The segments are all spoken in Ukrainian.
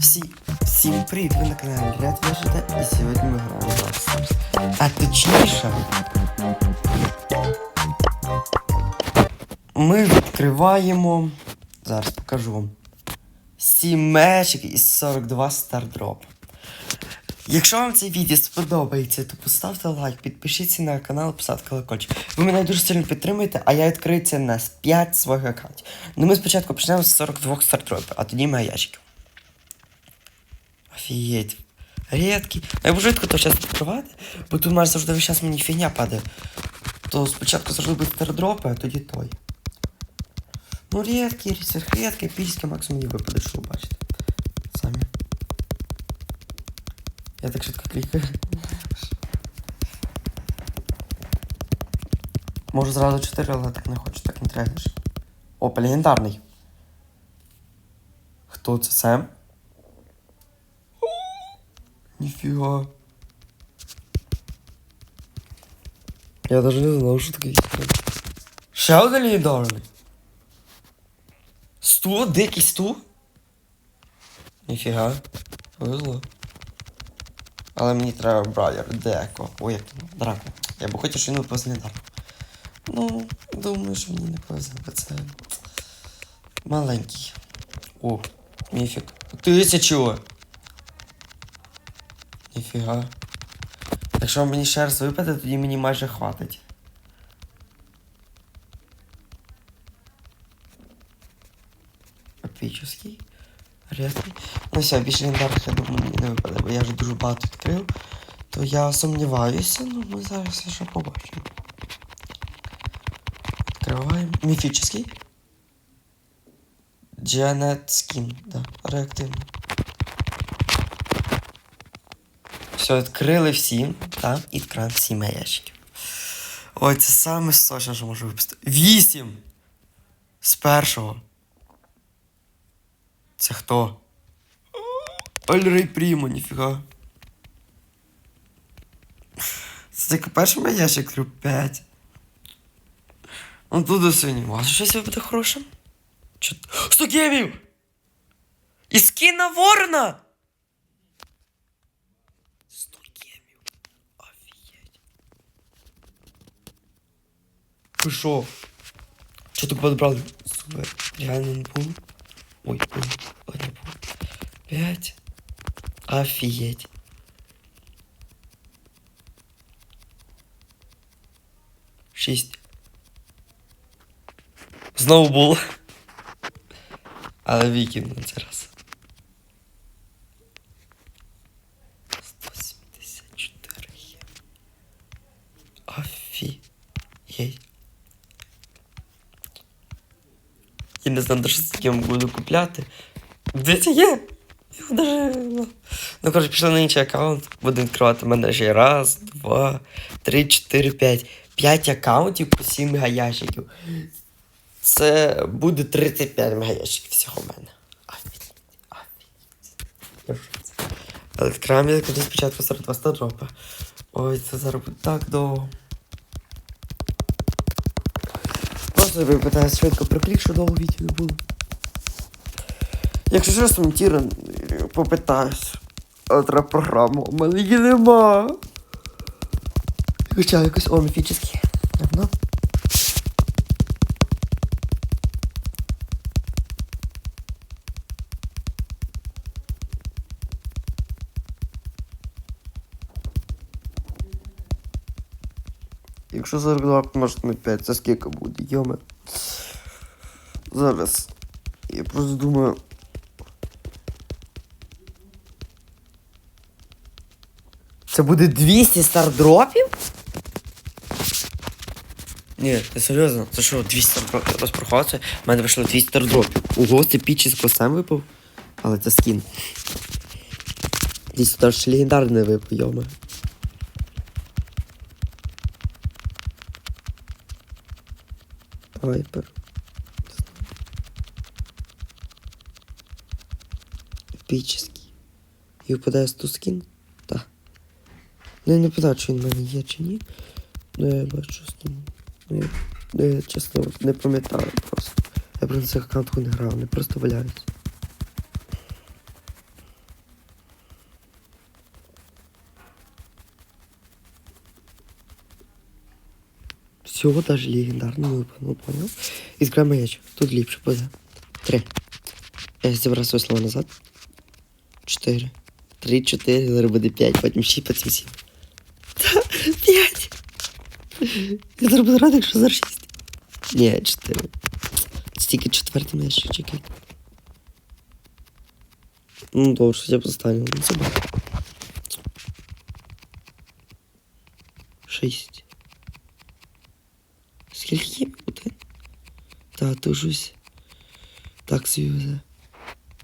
Всі, всім привіт, ви на каналі Ряд Вижита, і сьогодні ми граємо в А точніше, ми відкриваємо. Зараз покажу вам. 7 мечик із 42 стардроп. Якщо вам це відео сподобається, то поставте лайк, підпишіться на канал, поставте колокольчик. Ви мене дуже сильно підтримуєте, а я відкрию це на 5 своїх аккаунтів. Ну ми спочатку почнемо з 42 стардропів, а тоді маящиків. Офігеть. Рідкі. Я буду рідко то зараз відкривати, бо тут майже завжди весь час мені фігня падає. То спочатку завжди будуть стардропи, а тоді той. Ну, рідкі, рідкі, пільські, максимум мені випаде, що ви бачите. Самі. Я так швидко клікаю. Можу зразу 4, але так не хочу, так не трегнеш. Опа, легендарний. Хто це Сем? Ніфіга. Я даже не знав, що таке. Ще один легендарний. Сту? Дикий сту? Ніфіга. Повезло. Але мені треба браєр, деко. Ой, як там, драко. Я б хотів, щоб він випав з легендарного. Ну, думаю, що мені не повезе, бо це маленький. О, міфік. Тисячу! Ніфіга. Якщо мені ще раз випаде, тоді мені майже хватить. Епічний. Рідкий. Ну все, більше легендарних, я думаю, мені не випаде, бо я вже дуже багато відкрив. То я сумніваюся, ну ми зараз лише побачимо. Відкриваємо. Міфічний. Джанет Скін, да, реактивний. Все, відкрили всі, так, і відкриваємо всі ящики. Ой, це саме сочне, що можу випустити. Вісім! З першого. Це хто? Альрей Прімо, ніфіга. Це тільки перший мій ящик відкрив 5. Ну тут до сьогодні. Може щось буде хорошим? Чо... 100 гемів! І скін на ворона! 100 гемів. Офігеть. Ви шо? Чо так подобрали? Супер. Реально не був. Ой, ой, ой, не був. 5. Офігеть. Шість. Знову було. Але вікінг на цей раз. 174 є. Офігеть. Я не знаю, що з ким буду купляти. Де це є? Його даже... Ну, ну коротше, пішли на інший аккаунт. Буду відкривати мене ще раз, два, три, чотири, п'ять. П'ять аккаунтів по 7 мегаящиків. Це буде 35 мегаящиків всього в мене. В шоці. Але відкриваємо я спочатку 42 стадропа. Ой, це зараз буде так довго. Просто тебе питаю швидко приклік, що довго відео не було. Якщо щось монтіра, попитаюсь. Але треба програму, у мене її нема. Хоча якось о, міфічний. Давно. Якщо 42 помножити на 5, це скільки буде, йоме. Зараз. Я просто думаю. Це буде 200 стардропів? Ні, це серйозно. Це що, 200 стардропів розпрохався? У мене вийшло 200 стардропів. Ого, це пічі з косем випав. Але це скін. Десь тут ще легендарний випав, йоме. Вайпер. Епічний. І випадає 100 скін? Так. Ну я не питаю, чи він в мене є чи ні. Ну я бачу з ним. Ну я, ну, я чесно не пам'ятаю просто. Я про цих аккаунтах не грав, вони просто валяються. Всього даже легендарно випадно, понял? І відкриваємо ящик. Тут ліпше буде. Три. Я зібрав своє слово назад. Чотири. Три, чотири, зараз буде п'ять, потім шість, потім сім. Та, П'ять. Я зараз буду радий, якщо зараз шість. Ні, чотири. Це тільки четвертий ящик, чекай. Ну, добре, що я поставив. Ну, це. Шість. Скільки один? Та, тужусь. Так собі.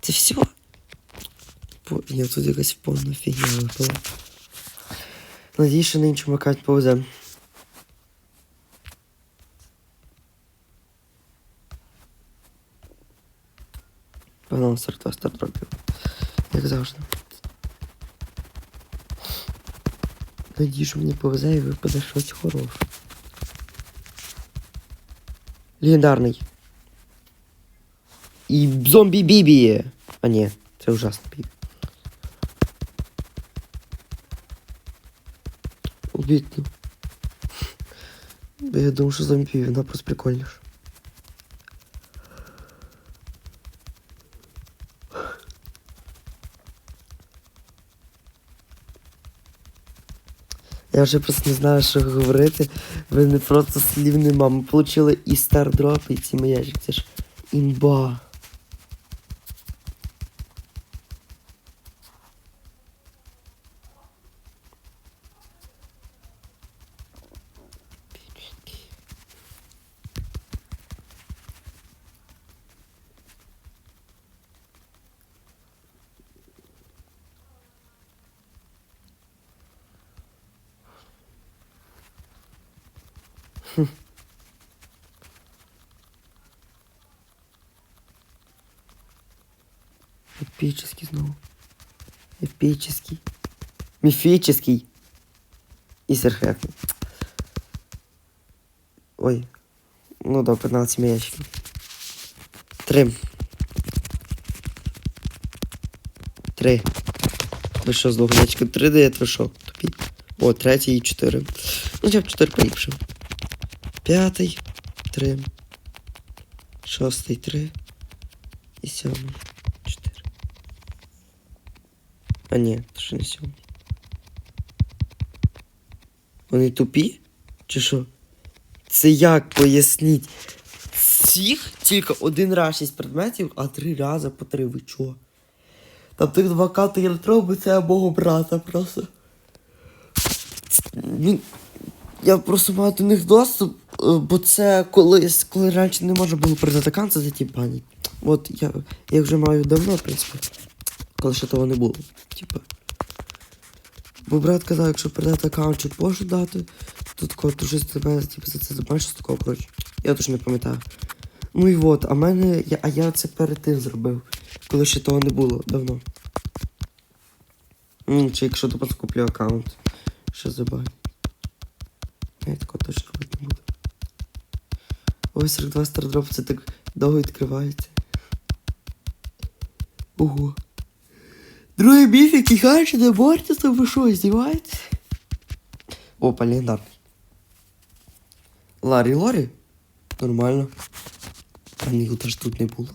Це все? Ні, тут якась повна фігня випала. Надіюсь, що на іншому аккаунті повезе. Погнали стартова стартропів. Як завжди. Надіюсь, що мені повезе і випаде щось хороше. Легендарний. І зомбі Бібі. А ні, це ужасно Бібі. Обідно. Бо я думаю, що зомбі вона просто прикольніша. Я вже просто не знаю, що говорити. Ви не просто слів нема. Ми отримали і стардроп, і ці маяжик. Це ж імба. Эпический снова. Эпический. Мифический. И сверхрядный. Ой. Ну да, 15 ящиков. Три. Три. Ви що, з ящика? Три дає, ви що? Тупі. О, третій і чотири. Ну, я б чотири поліпшив. П'ятий. Три. Шостий, три. І сьомий. А ні, це ще не сьомий. Вони тупі? Чи що? Це як поясніть? Всіх тільки один раз шість предметів, а три рази по три. Ви чого? Там тих два кати я бо це мого брата просто. Він... Я просто маю до них доступ, е, бо це колись, коли раніше не можна було передати канця за ті пані. От я, я вже маю давно, в принципі, коли ще того не було. Типа. Бо брат казав, якщо передати аккаунт чи пошу дати, то такого то щось тебе типу, за це забачиш такого, коротше. Я точно не пам'ятаю. Ну і от, а мене. Я, а я це перед тим зробив, коли ще того не було давно. Ну, чи якщо ти куплю аккаунт. Що забавить. Я такого точно робити не буду. Ой, 42 стардроп, це так довго відкривається. Ого. Другий біфік і хаючи не бортиться, ви що, здіваєтесь? Опа, легендарний. Ларі Лорі? Нормально. А його теж тут не було.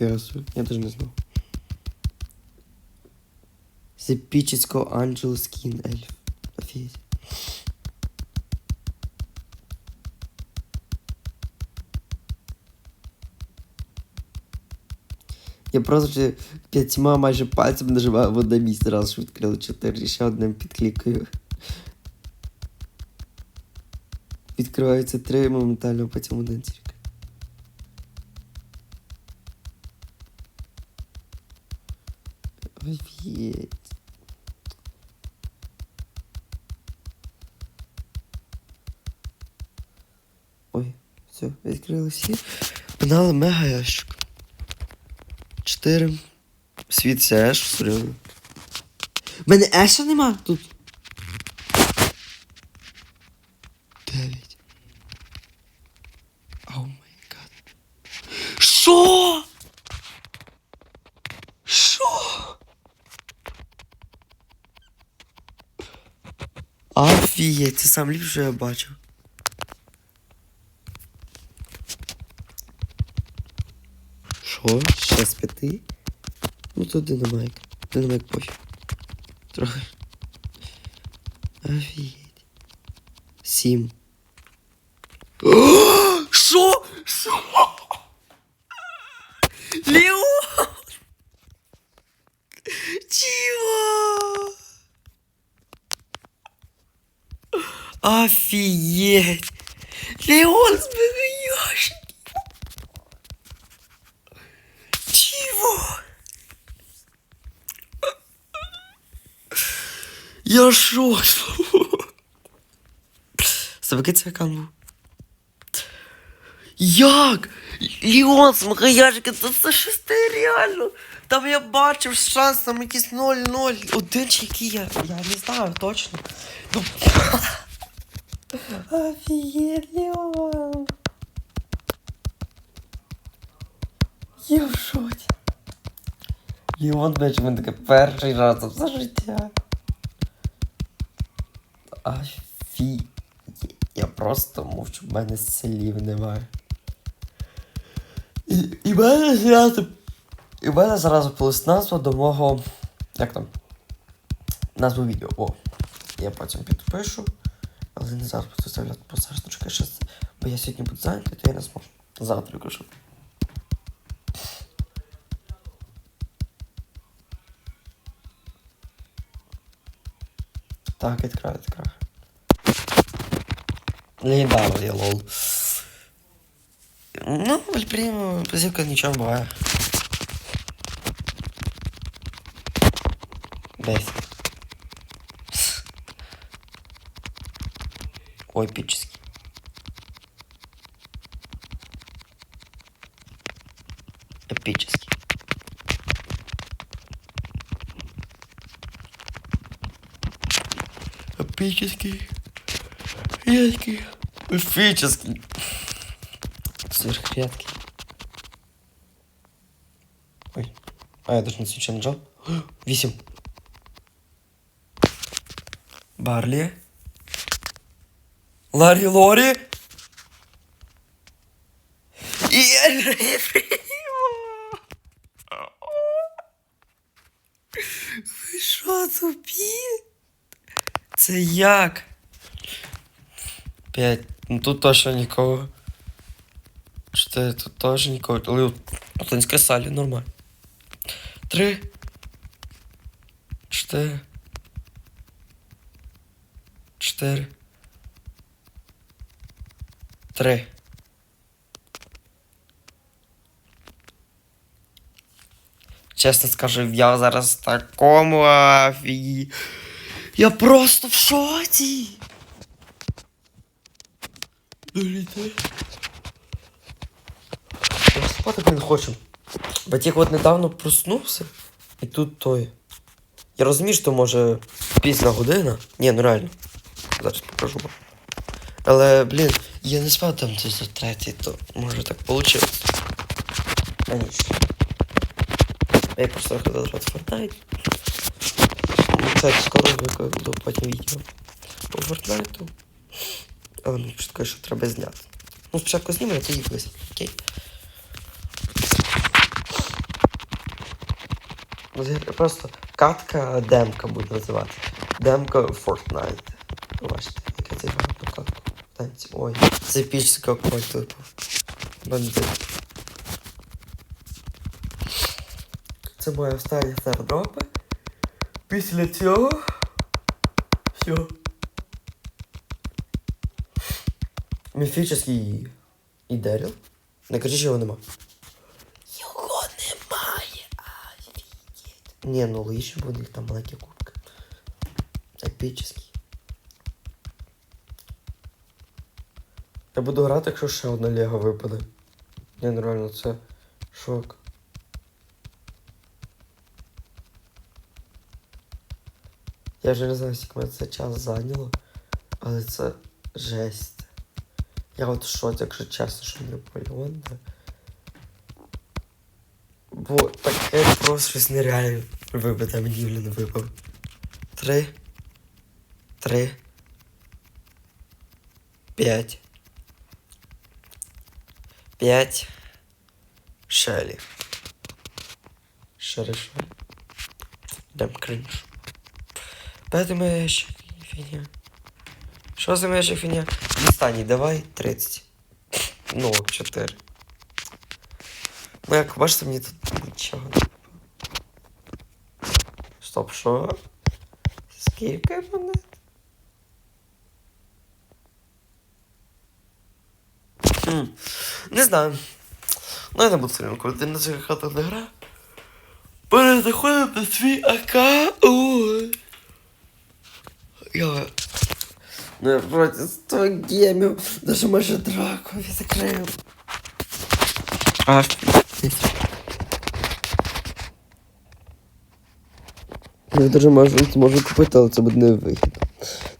Ясно, я даже не знав. З епічного Анджел Скін Ельф. Офігеть. Я просто п'ятьма майже пальцями нажимаю в одне місце, раз що відкрили чотири, ще одним підклікаю. Відкриваються три моментально, потім один тільки. Офігеть. Ой, все, відкрили всі. Погнали мега ящик. Чотири. Світ це Еш, серйозно. В мене Еша нема тут. Дев'ять. Оу май гад. Що? Що? Офігеть, це сам ліпше, що я бачив. Що? Ще з п'яти? Ну то динамайк. Динамайк пофіг. Трохи. Офігеть. Сім. Що? Що? Леон! Чего? Офигеть! Леон сбегаешь! Чего? Я шок. Забаки це аккаунт був. Як? Леон з Махаяжика, це, це шесте реально. Там я бачив шанс, там якийсь 0-0. Один чи який я. Я не знаю точно. Ну. Офігеть, Леон. Я в шоці. Леон, блядь, мене таке перший раз за все життя. Афі... Я просто мовчу, в мене слів немає. І, і мене зразу. І в мене зразу плюс назва до мого. Як там? Назву відео. О. Я потім підпишу. Але не зараз буду штучка ще. це- Бо я сьогодні буду зайнятий, то я не зможу. Завтра кажу. Так, відкрай, відкрай. Легендарний я лол. Ну, блин, позивка нічого буває. Десь. Ой, эпический. Эпический. Эпический. Редкий. Эпический. Сверхредкий. Ой. А, я даже на случайно нажал. Висим. Барли. Ларри Лори. як? П'ять. Ну тут точно нікого. Чотири, тут теж нікого. Але латинська салі нормально. Три. Чотири. Чотири. Три. Чесно скажу, я зараз в такому афі. Я просто в шоці. Я спати не хочу. Бо тільки от недавно проснувся, і тут той. Я розумію, що може пізна година. Ні, ну реально. Зараз покажу вам. Але, блін, я не спав там десь до третій, то може так вийшло. А ніч. Я просто хотів грати Fortnite. Ну, Це скоро викладу потім відео по Fortnite. Але просто таке, що треба зняти. Ну, спочатку знімемо, а тоді висить, окей? Ну, Просто катка демка буде називати. Демка Fortnite. Бачите, яка це гра по катку. Танці. Ой, це пічська коль типу. Бандит. Це моя остання стардропи. Після цього. Все. Міфічний і Деріл. Не кажи, що його нема. Його немає. Офігеть. Ні, ну лише бо у них там маленькі кубки. Епічний. Я буду грати, якщо ще одна Лего випаде. Ні, ну реально, це шок. Я вже не знаю, скільки мене це час зайняло, але це жесть. Я от шоці, якщо чесно, що не Наполеон, да. Бо таке просто щось нереальне вибити, мені не випав. Три. Три. П'ять. П'ять. Шелі. Шелі. Дем кринж. Поэтому я ще фігня. Що за ще фігня? Останній, давай 30. Ну, 4. Ну, як бачите, мені тут нічого не. Стоп, що? Скільки монет? Хм, Не знаю. Ну, я не буду сильно коли на цих хатах не гра. Перезаходимо на свій аккаунт. Я... Ну, я проти 100 гемів, даже майже драку закрив. А, Я дуже можу, зможу купити, але це буде не вихід.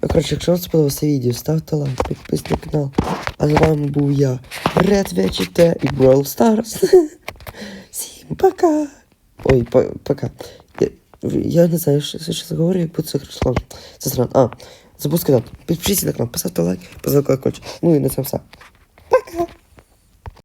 Ну, коротше, якщо вам сподобалося відео, ставте лайк, підписуйтесь на канал. А з вами був я, Red VGT і Brawl Stars. Всім пока. Ой, по пока. Я, не знаю, що, я це говорю, як це сложно. Це странно. А, забув сказати. Підпишіться на канал, поставте лайк, поставте колокольчик. Ну і на цьому все.